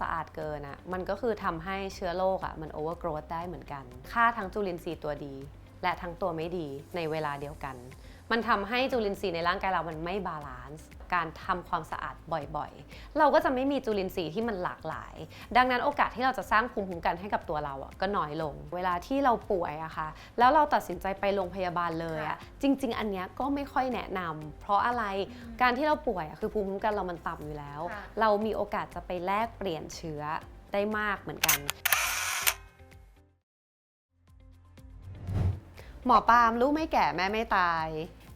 สะอาดเกินอะมันก็คือทำให้เชื้อโรคอะมันโอเวอร์โกรธได้เหมือนกัน ค่าทั้งจุลินทรีย์ตัวดี และทั้งตัวไม่ดีในเวลาเดียวกัน มันทำให้จุลินทรีย์ในร่างกายเรามันไม่บาลานซ์ การทำความสะอาดบ่อยๆ เราก็จะไม่มีจุลินทรีย์ที่มันหลากหลาย ดังนั้นโอกาสที่เราจะสร้างภูมิคุ้มกันให้กับตัวเราอะก็น้อยลง เวลาที่เราป่วยอะค่ะ แล้วเราตัดสินใจไปโรงพยาบาลเลยอะจริง ๆ อันเนี้ยก็ไม่ค่อยแนะนำเพราะอะไรการที่เราป่วยอะคือภูมิคุ้มกันเรามันต่ำอยู่แล้วค่ะเรามีโอกาสจะไปแลกเปลี่ยนเชื้อได้มากเหมือนกัน หมอปาล์มลูกไม่แก่แม่ไม่ตาย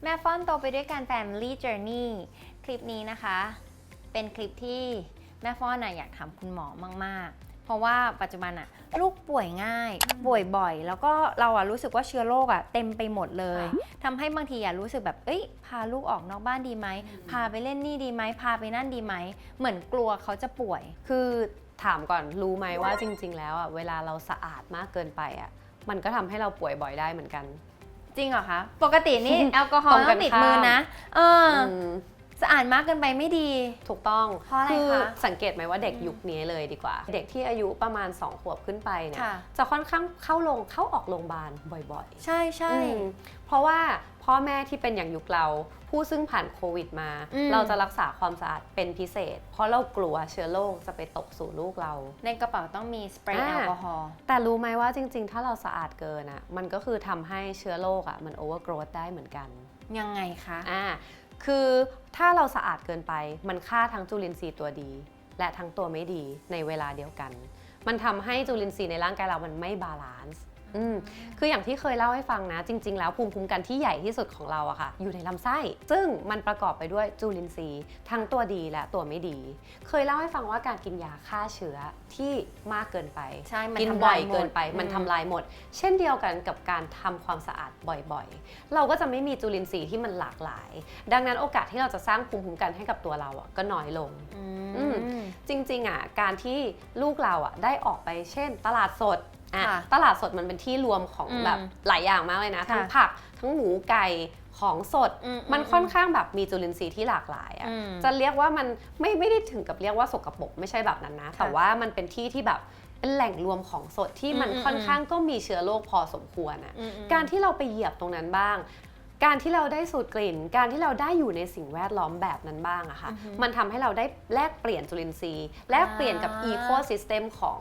แม่ฟ้อนโตไปด้วยกัน Family Journey คลิปนี้นะคะ เป็นคลิปที่แม่ฟ้อนน่ะอยากถามคุณหมอมากๆ เพราะว่าปัจจุบันอะลูกป่วยง่าย ป่วยบ่อย แล้วก็เราอะรู้สึกว่าเชื้อโรคอะเต็มไปหมดเลยทำให้บางทีอะรู้สึกแบบเอ้ยพาลูกออกนอกบ้านดีไหมพาไปเล่นนี่ดีไหมพาไปนั่นดีไหมเหมือนกลัวเขาจะป่วย คือถามก่อนรู้ไหมว่าจริง ๆ แล้วอะเวลาเราสะอาดมากเกินไปอะ มันก็ทำให้เราป่วยบ่อยได้เหมือนกัน จริงเหรอคะ ปกตินี่แอลกอฮอตรล์งกัต้อนงติดข้ามมือนะ เออ อมสะอาดมากเกินไปไม่ดี ถูกต้องเพราะอะไรคือคะสังเกตไหมว่าเด็กยุคนี้เลยดีกว่า เด็กที่อายุประมาณ 2 ขวบขึ้นไปเนี่ยค่ะจะค่อนข้างเข้าลงเข้าออกโรงพยาบาลบ่อยๆ ใช่ใช่อืมเพราะว่าพ่อแม่ที่เป็นอย่างยุคเรา ผู้ซึ่งผ่านโควิดมาอืมเราจะรักษาความสะอาดเป็นพิเศษ เพราะเรากลัวเชื้อโรคจะไปตกสู่ลูกเรา ในกระเป๋าต้องมีสเปรย์อ่าแอลกอฮอล์แต่รู้ไหมว่าจริง ๆ ถ้าเราสะอาดเกินอะมันก็คือทำให้เชื้อโรคอะมันโอเวอร์โกรธได้เหมือนกันยังไงคะอ่า คือถ้าเราสะอาดเกินไป มันฆ่าทั้งจุลินทรีย์ตัวดี และทั้งตัวไม่ดีในเวลาเดียวกัน มันทำให้จุลินทรีย์ในร่างกายเรามันไม่บาลานซ์ อืมคืออย่างที่เคยเล่าให้ฟังนะ จริง ๆ แล้วภูมิคุ้มกันที่ใหญ่ที่สุดของเราอะค่ะ อยู่ในลำไส้ ซึ่งมันประกอบไปด้วยจุลินทรีย์ ทั้งตัวดีและตัวไม่ดี เคยเล่าให้ฟังว่าการกินยาฆ่าเชื้อที่มากเกินไป ใช่มันกินทำบ่ลาอยยหมดเกินไป มันอืม ทำลายหมด เช่นเดียวกันกับการทำความสะอาดบ่อยๆ เราก็จะไม่มีจุลินทรีย์ที่มันหลากหลาย ดังนั้นโอกาสที่เราจะสร้างภูมิคุ้มกันให้กับตัวเราอะก็น้อยลง อือืมมจริงๆอะการที่ลูกเราอะได้ออกไปเช่น ตลาดสด อะค่ะตลาดสดมันเป็นที่รวมของอืมแบบหลายอย่างมากเลยนะ ค่ะ ทั้งผัก ทั้งหมูไก่ของสด อืมมันค่อนข้างแบบมีจุลินทรีย์ที่หลากหลายอะ อืม จะเรียกว่ามันไม่ไม่ได้ถึงกับเรียกว่าสกปรกไม่ใช่แบบนั้นนะค่ะแต่ว่ามันเป็นที่ที่แบบเป็นแหล่งรวมของสดที่มันอืมอืม ค่อนข้างก็มีเชื้อโรคพอสมควรอะ อืมอืม การที่เราไปเหยียบตรงนั้นบ้าง การที่เราได้สูดกลิ่น การที่เราได้อยู่ในสิ่งแวดล้อมแบบนั้นบ้างอะค่ะ อือฮึมันทำให้เราได้แลกเปลี่ยนจุลินทรีย์ แลกเปลี่ยนกับอ่า อีโคซิสเต็มของ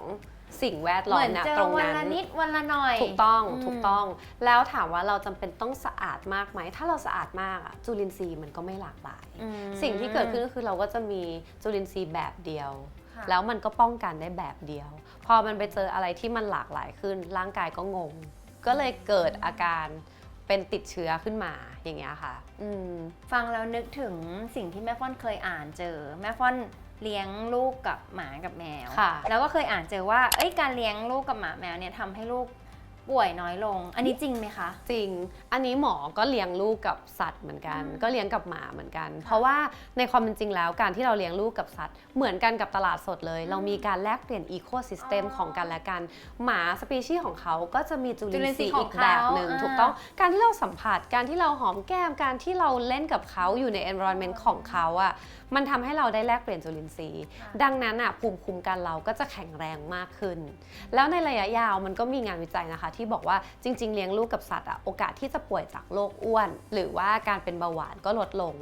สิ่งแวดเหล้อมืมอนนะเจอตรงวันนั้น ละนิดวันละหน่อย ถูกต้องอืม ถูกต้องแล้วถามว่าเราจำเป็นต้องสะอาดมากไหม ถ้าเราสะอาดมากอะจุลินทรีย์มันก็ไม่หลากหลาย อืมสิ่งที่เกิดขึ้นก็คือเราก็จะมีจุลินทรีย์แบบเดียว ค่ะแล้วมันก็ป้องกันได้แบบเดียว พอมันไปเจออะไรที่มันหลากหลายขึ้น ร่างกายก็งง ก็เลยเกิดอาการเป็นติดเชื้อขึ้นมาอย่างเงี้ยค่ะ อืม ฟังแล้วนึกถึงสิ่งที่แม่ฟ้อนเคยอ่านเจอ แม่ฟ้อน เลี้ยงลูกกับหมากับแมว ค่ะ แล้วก็เคยอ่านเจอว่าเอ้ยการเลี้ยงลูกกับหมาแมวเนี่ยทำให้ลูก ป่วยน้อยลง อันนี้จริงไหมคะ จริง อันนี้หมอก็เลี้ยงลูกกับสัตว์เหมือนกันอืมก็เลี้ยงกับหมาเหมือนกัน เพราะว่าในความเป็นจริงแล้วการที่เราเลี้ยงลูกกับสัตว์ เหมือนกันกับตลาดสดเลย เรามีการแลกเปลี่ยนอีโคซิสเต็มอ๋อของกันและกัน หมาสปีชีส์ของเขาก็จะมีจุลินทรีย์จุลินทรีย์อีกของเขาแบบหนึ่งอ่าถูกต้อง การที่เราสัมผัส การที่เราหอมแก้ม การที่เราเล่นกับเขาอยู่ใน environment ของเขาอะมันทำให้เราได้แลกเปลี่ยนจุลินทรีย์ ดังนั้นอะภูมิคุ้มกันเราก็จะแข็งแรงมากขึ้น แล้วในระยะยาวมันก็มีงานวิจัยนะคะที่บอกว่าจริง ๆ เลี้ยงลูกกับสัตว์อะโอกาสที่จะป่วยจากโรคอ้วน หรือว่าการเป็นเบาหวานก็ลดลง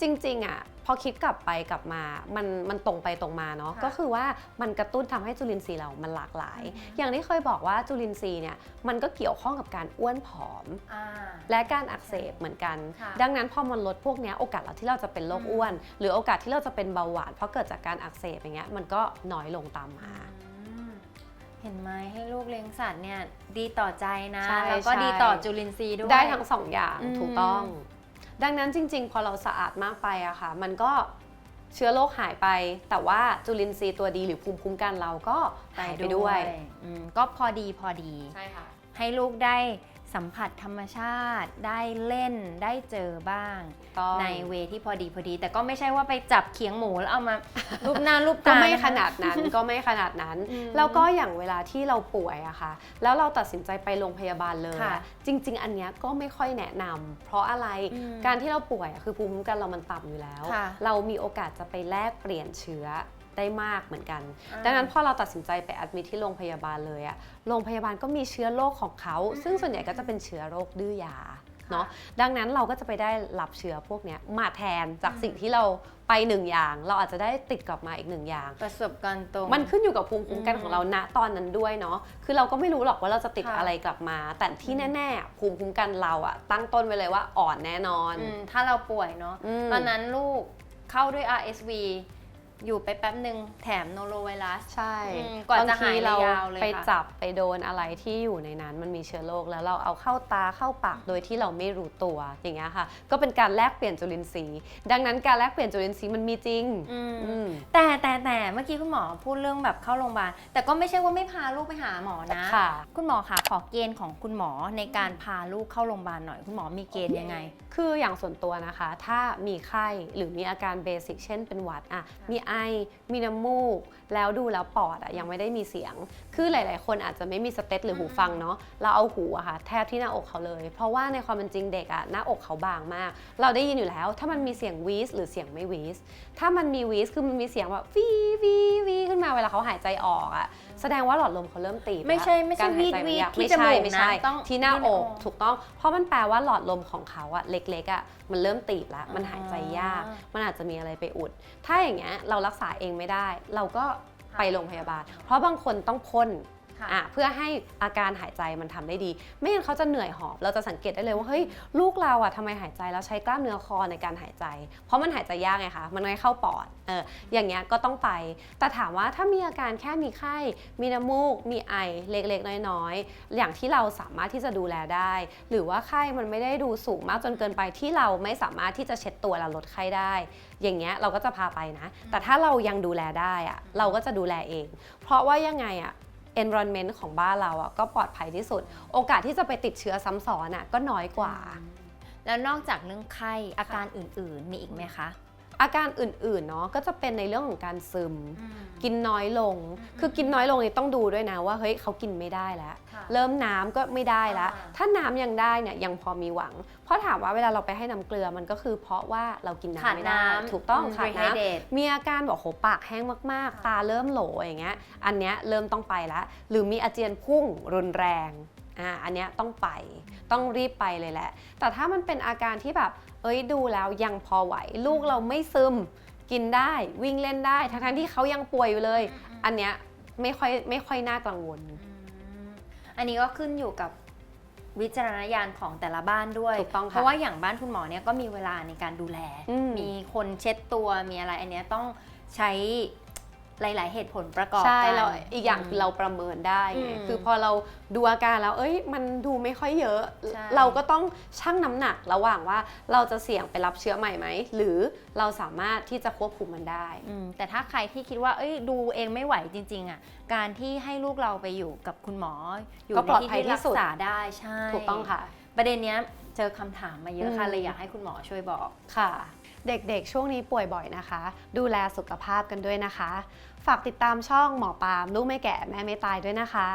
จริงๆอะพอคิดกลับไปกลับมา มันมันตรงไปตรงมาเนาะค่ะก็คือว่ามันกระตุ้นทำให้จุลินทรีย์เรามันหลากหลาย อย่างที่เคยบอกว่าจุลินทรีย์เนี่ยมันก็เกี่ยวข้องกับการอ้วนผอมอ่าและการอักเสบเหมือนกันค่ะดังนั้นพอมันลดพวกเนี้ยโอกาสเราที่เราจะเป็นโรคอืมอ้วน หรือโอกาสที่เราจะเป็นเบาหวาน เพราะเกิดจากการอักเสบอย่างเงี้ยมันก็น้อยลงตามมาอืม เห็นไหมให้ลูกเลี้ยงสัตว์เนี่ยดีต่อใจนะ ใช่แล้วก็ใช่ ดีต่อจุลินทรีย์ด้วย ได้ทั้งสองอย่างอืม ถูกต้อง ดังนั้นจริง ๆ พอเราสะอาดมากไปอะค่ะ มันก็เชื้อโรคหายไป แต่ว่าจุลินทรีย์ตัวดีหรือภูมิคุ้มกันเราก็หายไปด้วยอืมก็พอดีพอดี ใช่ค่ะ ให้ลูกได้ สัมผัสธรรมชาติได้เล่นได้เจอบ้างต้องในเวที่พอดีพอดี แต่ก็ไม่ใช่ว่าไปจับเคียงหมูแล้วเอามารูปหน้ารูปก็ตาไม่นะคะขนาดนั้นก็ไม่ขนาดนั้นอืมแล้วก็อย่างเวลาที่เราป่วยอะค่ะ แล้วเราตัดสินใจไปโรงพยาบาลเลยค่ะอะจริง ๆ อันเนี้ยก็ไม่ค่อยแนะนำเพราะอะไรอืมการที่เราป่วยอะคือภูมิคุ้มกันเรามันต่ำอยู่แล้วค่ะเรามีโอกาสจะไปแลกเปลี่ยนเชื้อ ได้มากเหมือนกันอ่าดังนั้นพอเราตัดสินใจไปแอดมิทที่โรงพยาบาลเลยอะโรงพยาบาลก็มีเชื้อโรคของเขา ซึ่งส่วนใหญ่ก็จะเป็นเชื้อโรคดื้อยาเนาะดังนั้นเราก็จะไปได้รับเชื้อพวกเนี้ยมาแทนจากสิ่งที่เราไปหนึ่งอย่าง เราอาจจะได้ติดกลับมาอีกหนึ่งอย่าง ประสบการณ์ตรง มันขึ้นอยู่กับภูมิคุ้มกันอืมของเราณตอนนั้นด้วยเนาะคือเราก็ไม่รู้หรอกว่าเราจะติดค่ะอะไรกลับมา แต่ที่แน่ๆภูมิคุ้มกันเราอะตั้งต้นไว้เลยว่าอ่อนแน่นอนอืมถ้าเราป่วยเนาะอืมตอนนั้นลูกเข้าด้วย RSV อยู่ไปแป๊บหนึ่งแถมโนโรไวรัส ใช่อืมกว่าจะบงทีหายเรายาวเลยไปค่ะจับไปโดนอะไรที่อยู่ในนั้นมันมีเชื้อโรคแล้วเราเอาเข้าตาเข้าปากโดยที่เราไม่รู้ตัวอย่างเงี้ยค่ะ ก็เป็นการแลกเปลี่ยนจุลินทรีย์ ดังนั้นการแลกเปลี่ยนจุลินทรีย์มันมีจริงอืมอืม แต่แต่แต่เมื่อกี้คุณหมอพูดเรื่องแบบเข้าโรงพยาบาลแต่ก็ไม่ใช่ว่าไม่พาลูกไปหาหมอนะค่ะ คุณหมอคะขอเกณฑ์ของคุณหมอในการพาลูกเข้าโรงพยาบาลหน่อยคุณหมอมีเกณฑ์ยังไง คืออย่างส่วนตัวนะคะ ถ้ามีไข้หรือมีอาการเบสิกเช่นเป็นหวัดอะมีไอมีน้ำมูก แล้วดูแล้วปอดอะยังไม่ได้มีเสียง คือหลาย ๆ คนอาจจะไม่มีสเตตหรือหูฟังเนาะ เราเอาหูอะค่ะแทบที่หน้าอกเขาเลย เพราะว่าในความเป็นจริงเด็กอะหน้าอกเขาบางมาก เราได้ยินอยู่แล้ว ถ้ามันมีเสียงวีสหรือเสียงไม่วีส ถ้ามันมีวีสคือมันมีเสียงแบบฟี วีวีขึ้นมาเวลาเขาหายใจออกอะแสดงว่าหลอดลมเขาเริ่มตีบไม่ใช่ไม่ใช่การหายใจวีดวีดมันยากที่ไม่จมูใช่กไม่นะใช่ต้องที่หน้าที่หน้าออกกถูกต้อง เพราะมันแปลว่าหลอดลมของเขาอะเล็กๆอะมันเริ่มตีบแล้วมันหายใจยากอ่ามันอาจจะมีอะไรไปอุด ถ้าอย่างเงี้ยเรารักษาเองไม่ได้ เราก็ไปโรงพยาบาล เพราะบางคนต้องพ่น ค่ะ อะเพื่อให้อาการหายใจมันทำได้ดี ไม่งั้นเขาจะเหนื่อยหอบเราจะสังเกตได้เลยว่าเฮ้ยลูกเราอะทำไมหายใจแล้วใช้กล้ามเนื้อคอในการหายใจ เพราะมันหายใจยากไงคะมันไม่เข้าปอดเอออย่างเงี้ยก็ต้องไป แต่ถามว่าถ้ามีอาการแค่มีไข้ มีน้ำมูก มีไอเล็กๆ น้อยๆ อย่างที่เราสามารถที่จะดูแลได้ หรือว่าไข้มันไม่ได้ดูสูงมากจนเกินไปที่เราไม่สามารถที่จะเช็ดตัวแล้วลดไข้ได้ อย่างเงี้ยเราก็จะพาไปนะ แต่ถ้าเรายังดูแลได้อะเราก็จะดูแลเอง เพราะว่ายังไงอะ environment ของบ้านเราอะก็ปลอดภัยที่สุด โอกาสที่จะไปติดเชื้อซ้ำซ้อนอะก็น้อยกว่า แล้วนอกจากเรื่องไข้อาการอื่นๆ มีอีกไหมคะ อาการอื่นๆเนาะก็จะเป็นในเรื่องของการซึม กินน้อยลงอืมคือกินน้อยลงนี่ต้องดูด้วยนะว่าเฮ้ยเขากินไม่ได้แล้วค่ะเริ่มน้ำก็ไม่ได้แล้วอ่าถ้าน้ำยังได้เนี่ยยังพอมีหวัง เพราะถามว่าเวลาเราไปให้น้ำเกลือมันก็คือ เพราะว่าเรากินขาดน้ำไม่ได้น้ำถูกต้องอืมขาดน้ำ rehydrate มีอาการบอกโหปากแห้งมากค่ะๆตาเริ่มโหลอย่างเงี้ย อันเนี้ยเริ่มต้องไปแล้วหรือมีอาเจียนพุ่งรุนแรง อ่าอันเนี้ยต้องไปต้องรีบไปเลยแหละ แต่ถ้ามันเป็นอาการที่แบบ เอ้ยดูแล้วยังพอไหว ลูกเราไม่ซึมกินได้วิ่งเล่นได้ ทั้งๆที่เขายังป่วยอยู่เลย อันเนี้ยไม่ค่อยไม่ค่อยน่ากังวลอืมอันนี้ก็ขึ้นอยู่กับวิจารณญาณของแต่ละบ้านด้วย ถูกต้องค่ะเพราะว่าอย่างบ้านคุณหมอเนี่ยก็มีเวลาในการดูแล อืมมีคนเช็ดตัวมีอะไรอันเนี้ยต้องใช้ หลาย ๆ เหตุผลประกอบใช่กัน เราอีกอย่างคือเราประเมินได้ไงอืมคือพอเราดูอาการแล้ว เอ้ย มันดูไม่ค่อยเยอะ ใช่ เราก็ต้องชั่งน้ำหนักระหว่างว่าเราจะเสี่ยงไปรับเชื้อใหม่ไหม หรือเราสามารถที่จะควบคุมมันได้ อืมแต่ถ้าใครที่คิดว่าเอ้ยดูเองไม่ไหวจริง ๆ อะ การที่ให้ลูกเราไปอยู่กับคุณหมอ อยู่ก็ในปลอดที่ภัยที่ที่รักสุด ษาได้ใช่ถูกต้องค่ะ ประเด็นเนี้ยเจอคำถามมาเยอะค่ะอืม เลยอยากให้คุณหมอช่วยบอก ค่ะ เด็กๆ ช่วงนี้ป่วยบ่อยนะคะ ดูแลสุขภาพกันด้วยนะคะ ฝากติดตามช่องหมอปาล์มลูกไม่แก่แม่ไม่ตายด้วยนะคะ